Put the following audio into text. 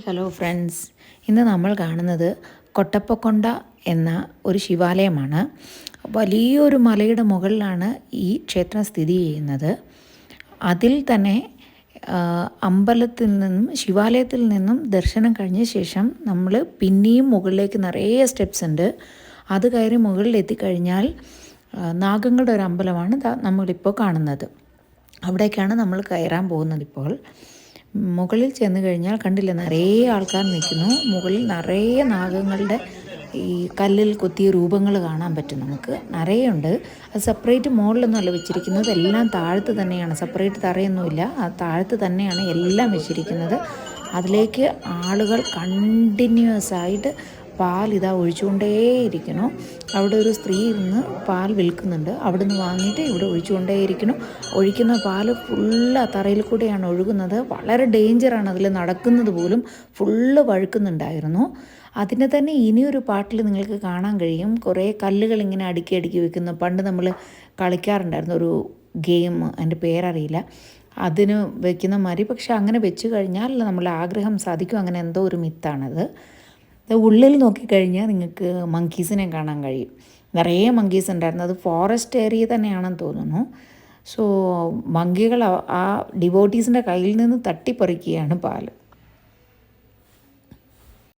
Hello friends. ഇന്ന് നമ്മൾ കാണുന്നത് കൊട്ടപ്പക്കൊണ്ട എന്ന ഒരു ശിവാലയമാണ്. വലിയൊരു മലയുടെ മുകളിലാണ് ഈ ക്ഷേത്രം സ്ഥിതി ചെയ്യുന്നത്. അതിൽ തന്നെ അമ്പലത്തിൽ നിന്നും ശിവാലയത്തിൽ നിന്നും ദർശനം കഴിഞ്ഞ ശേഷം നമ്മൾ പിന്നെയും മുകളിലേക്ക് നിറയെ സ്റ്റെപ്സ് ഉണ്ട്. അത് കയറി മുകളിൽ എത്തിക്കഴിഞ്ഞാൽ നാഗങ്ങളുടെ ഒരു അമ്പലമാണ് നമ്മളിപ്പോൾ കാണുന്നത്. അവിടേക്കാണ് നമ്മൾ കയറാൻ പോകുന്നത് ഇപ്പോൾ. മുകളിൽ ചെന്ന് കഴിഞ്ഞാൽ കണ്ടില്ല നിറയെ ആൾക്കാർ നിൽക്കുന്നു. മുകളിൽ നിറയെ നാഗങ്ങളുടെ ഈ കല്ലിൽ കൊത്തിയ രൂപങ്ങൾ കാണാൻ പറ്റും നമുക്ക്. നിറയെ ഉണ്ട്. അത് സെപ്പറേറ്റ് അല്ല വെച്ചിരിക്കുന്നത്. എല്ലാം താഴത്ത് തന്നെയാണ്. സെപ്പറേറ്റ് തറയൊന്നുമില്ല. ആ താഴത്ത് തന്നെയാണ് എല്ലാം വെച്ചിരിക്കുന്നത്. അതിലേക്ക് ആളുകൾ കണ്ടിന്യൂസ് ആയിട്ട് പാൽ ഒഴിച്ചുകൊണ്ടേയിരിക്കണം അവിടെ ഒരു സ്ത്രീ ഇരുന്ന് പാൽ വിൽക്കുന്നുണ്ട്. അവിടെ നിന്ന് വാങ്ങിയിട്ട് ഇവിടെ ഒഴിച്ചുകൊണ്ടേയിരിക്കുന്നു. ഒഴിക്കുന്ന പാൽ ഫുള്ള് തറയിൽ കൂടെയാണ് ഒഴുകുന്നത്. വളരെ ഡേഞ്ചറാണ് അതിൽ നടക്കുന്നത് പോലും. ഫുള്ള് വഴുക്കുന്നുണ്ടായിരുന്നു. അതിനെ തന്നെ ഇനിയൊരു പാട്ടിൽ നിങ്ങൾക്ക് കാണാൻ കഴിയും. കുറേ കല്ലുകൾ ഇങ്ങനെ അടുക്കി അടുക്കി വെക്കുന്നു പണ്ട് നമ്മൾ കളിക്കാറുണ്ടായിരുന്നു. ഒരു ഗെയിം എന്റെ പേരറിയില്ല. അതിന് വെക്കുന്ന മാതിരി. പക്ഷെ അങ്ങനെ വെച്ച് കഴിഞ്ഞാൽ നമ്മളെ ആഗ്രഹം സാധിക്കും. അങ്ങനെ എന്തോ ഒരു മിത്താണത് ഉള്ളിൽ നോക്കിക്കഴിഞ്ഞാൽ നിങ്ങൾക്ക് മങ്കീസിനെ കാണാൻ കഴിയും. നിറയെ മങ്കീസ് ഉണ്ടായിരുന്നു. അത് ഫോറസ്റ്റ് ഏരിയ തന്നെയാണെന്ന് തോന്നുന്നു. സോ മങ്കികൾ ആ- ഡിവോട്ടീസിന്റെ കയ്യിൽ നിന്ന് തട്ടിപ്പറിക്കുകയാണ് പാൽ.